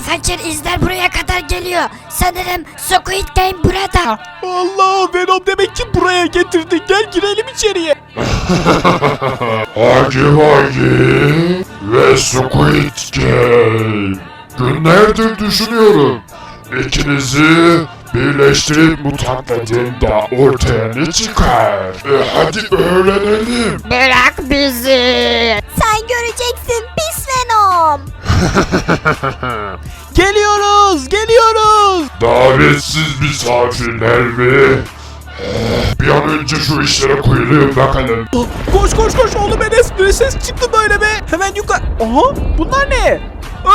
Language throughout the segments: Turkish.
Fakir izler buraya kadar geliyor. Sanırım Squid Game burada. Allah Venom demek ki buraya getirdi. Gel girelim içeriye. Hagi Wagi ve Squid Game. Günlerdir düşünüyorum. İkinizi birleştirip mutantladığımda ortaya ne çıkar? E hadi öğrenelim. Bırak bizi. Sen göreceksin pis Venom. Geliyoruz, geliyoruz. Davetsiz misafirler mi? Eh, Bir an önce şu işlere koyulayım bakalım. Oh, Koş koş koş oğlum Enes. Ne ses çıktı böyle be? Hemen yukarı. Aha bunlar ne?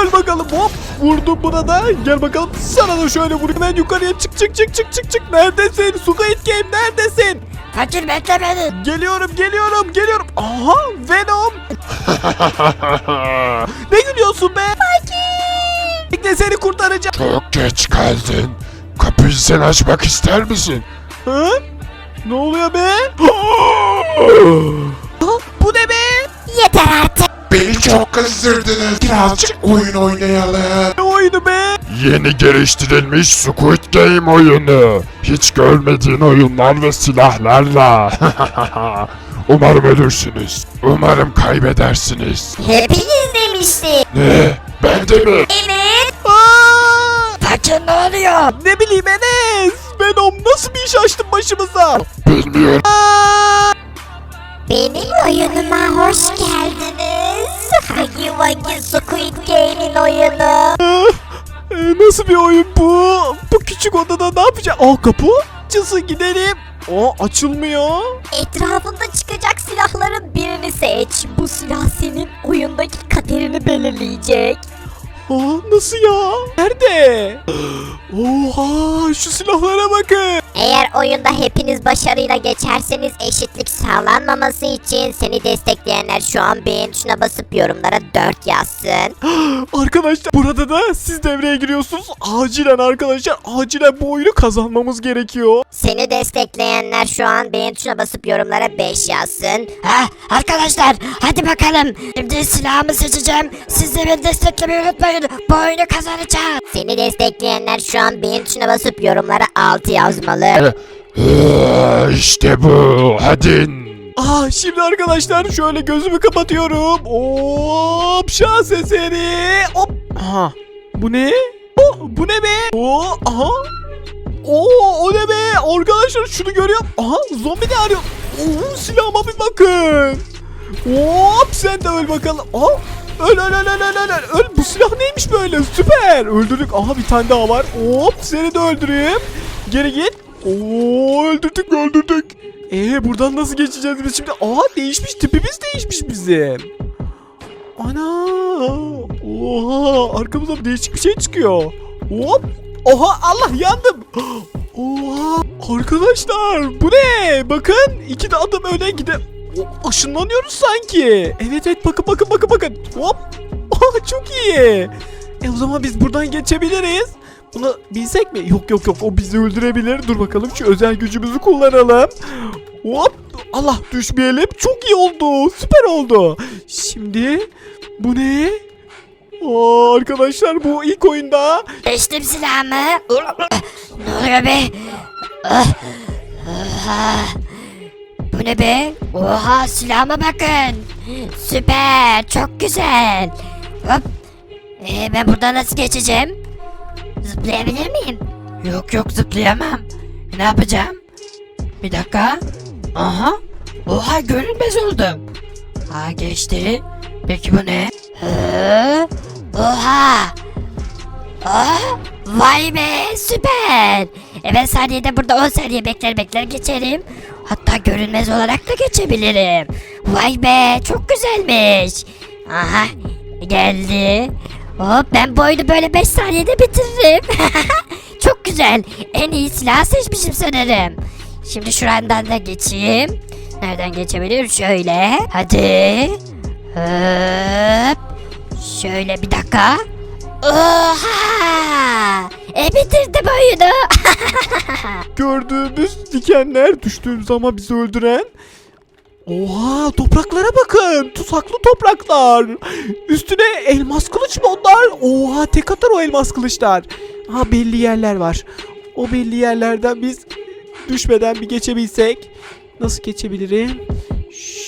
Öl bakalım hop. Vurdum buna da. Gel bakalım sana da şöyle vurayım. Hemen yukarıya çık çık çık çık çık çık. Neredesin? Squid Game neredesin? Fakir bekle beni. Geliyorum geliyorum geliyorum. Aha Venom. Ne gülüyorsun be? Fakir. Bekle seni kurtaracağım. Çok geç kaldın. Kapıyı sen açmak ister misin? Ha? Ne oluyor be? Ha, bu ne be? Yeter artık. Beni çok kızdırdınız. Birazcık oyun oynayalım. Ne oyunu be? Yeni geliştirilmiş Squid Game oyunu. Hiç görmediğin oyunlar ve silahlarla. Umarım ölürsünüz. Umarım kaybedersiniz. Hepiniz demiştik. Ne? Ben de mi? Evet. Aa! Fakir ne oluyor? Ne bileyim Enes. Venom nasıl bir iş açtın başımıza? Bilmiyorum. Aa! Benim oyunuma hoş geldiniz. Hagi Wagi Squid Game'in oyunu. Ee, nasıl bir oyun bu? Bu küçük odada ne yapacağız? Aa kapı açılsın gidelim. Aa açılmıyor. Etrafında çıkacak silahların birini seç. Bu silah senin oyundaki kaderini belirleyecek. Aa nasıl ya? Nerede? Oha şu silahlara bakın. Eğer oyunda hepiniz başarıyla geçerseniz eşitlik sağlanmaması için seni destekleyenler şu an beğen tuşuna basıp yorumlara 4 yazsın. Arkadaşlar burada da siz devreye giriyorsunuz. Acilen arkadaşlar acilen bu oyunu kazanmamız gerekiyor. Seni destekleyenler şu an beğen tuşuna basıp yorumlara 5 yazsın. Ha, arkadaşlar hadi bakalım. Şimdi silahımı seçeceğim. Siz de beni desteklemeyi unutmayın. Bu oyunu kazanacağım. Seni destekleyenler şu an beğen tuşuna basıp yorumlara 6 yazmalı. Ee, işte bu. Hadi. Aa şimdi arkadaşlar şöyle gözümü kapatıyorum. Hop şans eseri. Hop. Aha. Bu ne? Oh, bu ne be? Oo, aha. Oo o ne be? Arkadaşlar şunu görüyorum. Aha zombi ne arıyor? Oo silahıma bir bakın. Hop sen de öl bakalım. Aha. Öl öl öl öl öl öl öl. öl. Bu silah neymiş böyle? Süper. Öldürdük. Aha bir tane daha var. Hop seni de öldüreyim. Geri git. Oo öldürdük öldürdük. Ee buradan nasıl geçeceğiz biz şimdi? Aa değişmiş tipimiz değişmiş bizim. Ana. Oha arkamızda değişik bir şey çıkıyor. Hop. Oha Allah yandım. Oha arkadaşlar bu ne? Bakın iki de adım öne gide. O, ışınlanıyoruz sanki. Evet evet bakın bakın bakın bakın. Hop. Oha çok iyi. E o zaman biz buradan geçebiliriz. Bunu bilsek mi? Yok yok yok o bizi öldürebilir. Dur bakalım şu özel gücümüzü kullanalım. Hop. Allah düşmeyelim. Çok iyi oldu. Süper oldu. Şimdi bu ne? Aa, arkadaşlar bu ilk oyunda Seçtim silahımı. ne oluyor be? Bu ne be? Oha silahıma bakın. Süper. Çok güzel. Hop. Ee, ben buradan nasıl geçeceğim? Zıplayabilir miyim? Yok yok zıplayamam. Ne yapacağım? Bir dakika. Aha. Oha görünmez oldum. Ha geçti. Peki bu ne? Oha. Aa, vay be süper. E ben saniyede burada 10 saniye bekler bekler geçerim. Hatta görünmez olarak da geçebilirim. Vay be çok güzelmiş. Aha geldi. Hop ben bu oyunu böyle 5 saniyede bitiririm. çok güzel. En iyi silah seçmişim sanırım. Şimdi şuradan da geçeyim. Nereden geçebilirim? Şöyle. Hadi. Hop. Şöyle bir dakika. Oha! E bitirdim oyunu. gördüğümüz dikenler düştüğümüz zaman bizi öldüren Oha topraklara bakın. Tuzaklı topraklar. Üstüne elmas kılıç mı onlar? Oha tek atar o elmas kılıçlar. Ha belli yerler var. O belli yerlerden biz düşmeden bir geçebilsek. Nasıl geçebilirim?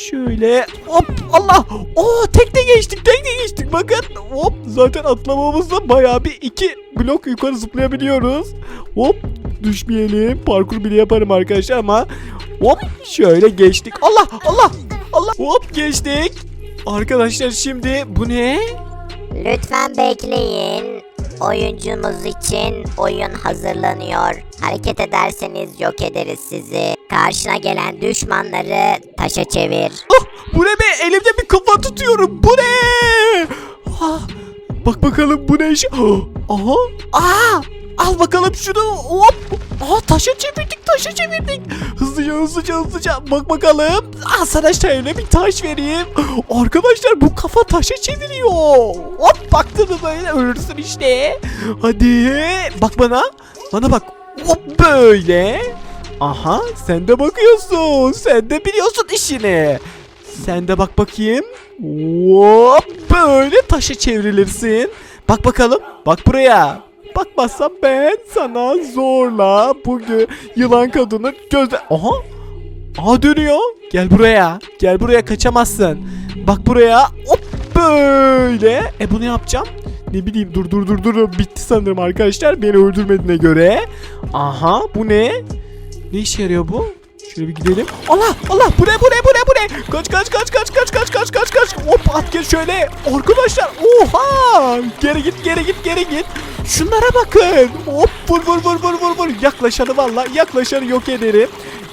Şöyle hop Allah Oo tekte geçtik tekte geçtik bakın hop zaten atlamamızda bayağı bir iki blok yukarı zıplayabiliyoruz hop düşmeyelim. Parkur bile yaparım arkadaşlar ama hop şöyle geçtik. Allah Allah Allah. Hop geçtik. Arkadaşlar şimdi bu ne? Lütfen bekleyin. Oyuncumuz için oyun hazırlanıyor. Hareket ederseniz yok ederiz sizi. Karşına gelen düşmanları taşa çevir. Ah, bu ne be? Elimde bir kafa tutuyorum. Bu ne? Ah, bak bakalım bu ne iş? Ah, aha. Aa, al bakalım şunu. Hop. Aa, taşa çevirdik taşa çevirdik. Hızlıca hızlıca hızlıca. Bak bakalım. Aa, sana şöyle bir taş vereyim. Arkadaşlar bu kafa taşa çeviriyor. Hop baktın mı böyle? Ölürsün işte. Hadi. Bak bana. Bana bak. Hop böyle. Aha sen de bakıyorsun. Sen de biliyorsun işini. Sen de bak bakayım. Hop böyle taşa çevrilirsin. Bak bakalım. Bak buraya. Bakmazsam ben sana zorla bugün yılan kadını gözle... Aha. Aha dönüyor. Gel buraya. Gel buraya kaçamazsın. Bak buraya. Hop böyle. E bunu yapacağım. Ne bileyim dur dur dur dur. Bitti sanırım arkadaşlar. Beni öldürmediğine göre. Aha bu ne? Ne işe yarıyor bu? Şöyle bir gidelim. Allah Allah bu ne bu ne bu ne bu ne? Kaç kaç kaç kaç kaç kaç kaç kaç kaç Hop at gel şöyle. Arkadaşlar oha. Geri git geri git geri git. Şunlara bakın. Hop vur vur vur vur vur vur. Yaklaşanı valla yaklaşanı yok ederim.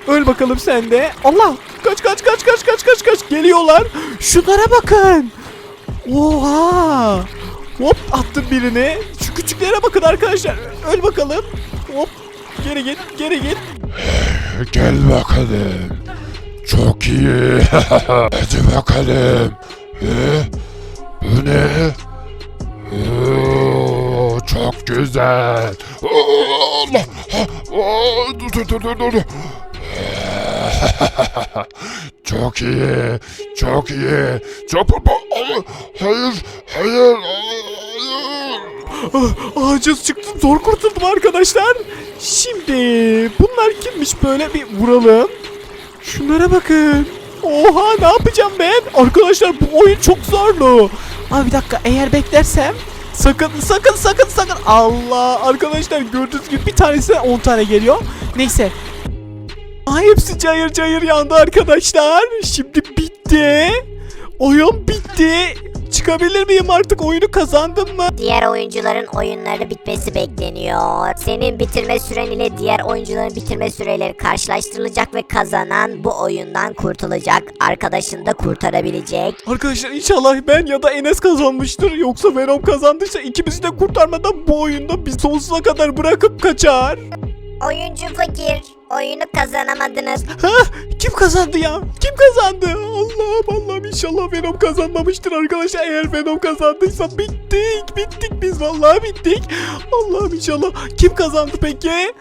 Öl bakalım sen de. Allah kaç kaç kaç kaç kaç kaç kaç geliyorlar. Şunlara bakın. Oha. Hop attım birini. Şu küçüklere bakın arkadaşlar. Öl bakalım. Hop geri git geri git. Gel bakalım. Çok iyi. Hadi bakalım. Ee, bu ne? Oo, çok güzel. Oo, Allah. Oo, dur dur dur dur. çok iyi. Çok iyi. Çok hayır. Hayır. Hayır. Ah, Aciz çıktım zor kurtuldum arkadaşlar. Şimdi bunlar kimmiş böyle bir vuralım. Şunlara bakın. Oha ne yapacağım ben? Arkadaşlar bu oyun çok zorlu. Abi bir dakika eğer beklersem sakın sakın sakın sakın Allah arkadaşlar gördüğünüz gibi bir tanesi 10 tane geliyor. Neyse. Aa, hepsi cayır cayır yandı arkadaşlar. Şimdi bitti. Oyun bitti. Çıkabilir miyim artık oyunu kazandım mı? Diğer oyuncuların oyunları bitmesi bekleniyor. Senin bitirme süren ile diğer oyuncuların bitirme süreleri karşılaştırılacak ve kazanan bu oyundan kurtulacak. Arkadaşını da kurtarabilecek. Arkadaşlar inşallah ben ya da Enes kazanmıştır. Yoksa Venom kazandıysa ikimizi de kurtarmadan bu oyunda biz sonsuza kadar bırakıp kaçar. Oyuncu fakir. Oyunu kazanamadınız. Ha? Kim kazandı ya? Kim kazandı? Allah'ım Allah'ım inşallah Venom kazanmamıştır arkadaşlar. Eğer Venom kazandıysa bittik. Bittik biz vallahi bittik. Allah'ım inşallah. Kim kazandı peki?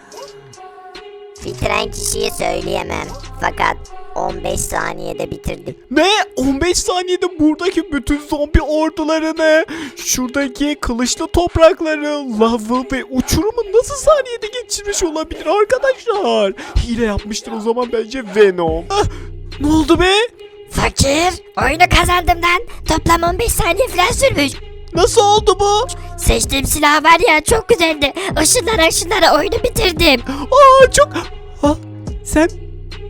Bitiren kişiyi söyleyemem. Fakat 15 saniyede bitirdim. Ne? 15 saniyede buradaki bütün zombi ordularını, şuradaki kılıçlı toprakları, lavı ve uçurumu nasıl saniyede geçirmiş olabilir arkadaşlar? Hile yapmıştır o zaman bence Venom. Ah, ne oldu be? Fakir oyunu kazandım lan. Toplam 15 saniye falan sürmüş. Nasıl oldu bu? Seçtiğim silah var ya çok güzeldi. Işınlara ışınlara oyunu bitirdim. Aa çok... Ha, sen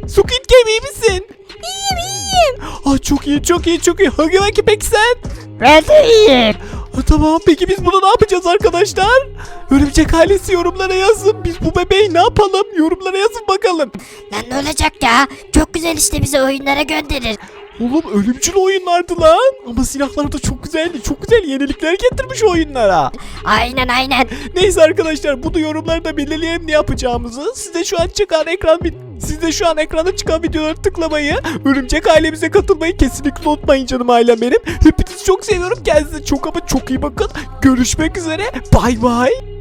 Squid Game iyi misin? İyiyim iyiyim. Aa, çok iyi çok iyi çok iyi. Hagi Vagi peki sen? Ben de iyiyim. Ha, tamam peki biz bunu ne yapacağız arkadaşlar? Örümcek ailesi yorumlara yazın. Biz bu bebeği ne yapalım? Yorumlara yazın bakalım. Lan ne olacak ya? Çok güzel işte bizi oyunlara gönderir. Oğlum ölümcül oyunlardı lan. Ama silahlar da çok güzeldi. Çok güzel yenilikler getirmiş oyunlara. Aynen aynen. Neyse arkadaşlar bunu yorumlarda belirleyelim ne yapacağımızı. Size şu an çıkan ekran bir siz de şu an ekranda çıkan videoları tıklamayı, örümcek ailemize katılmayı kesinlikle unutmayın canım ailem benim. Hepinizi çok seviyorum. Kendinize çok ama çok iyi bakın. Görüşmek üzere. Bay bay.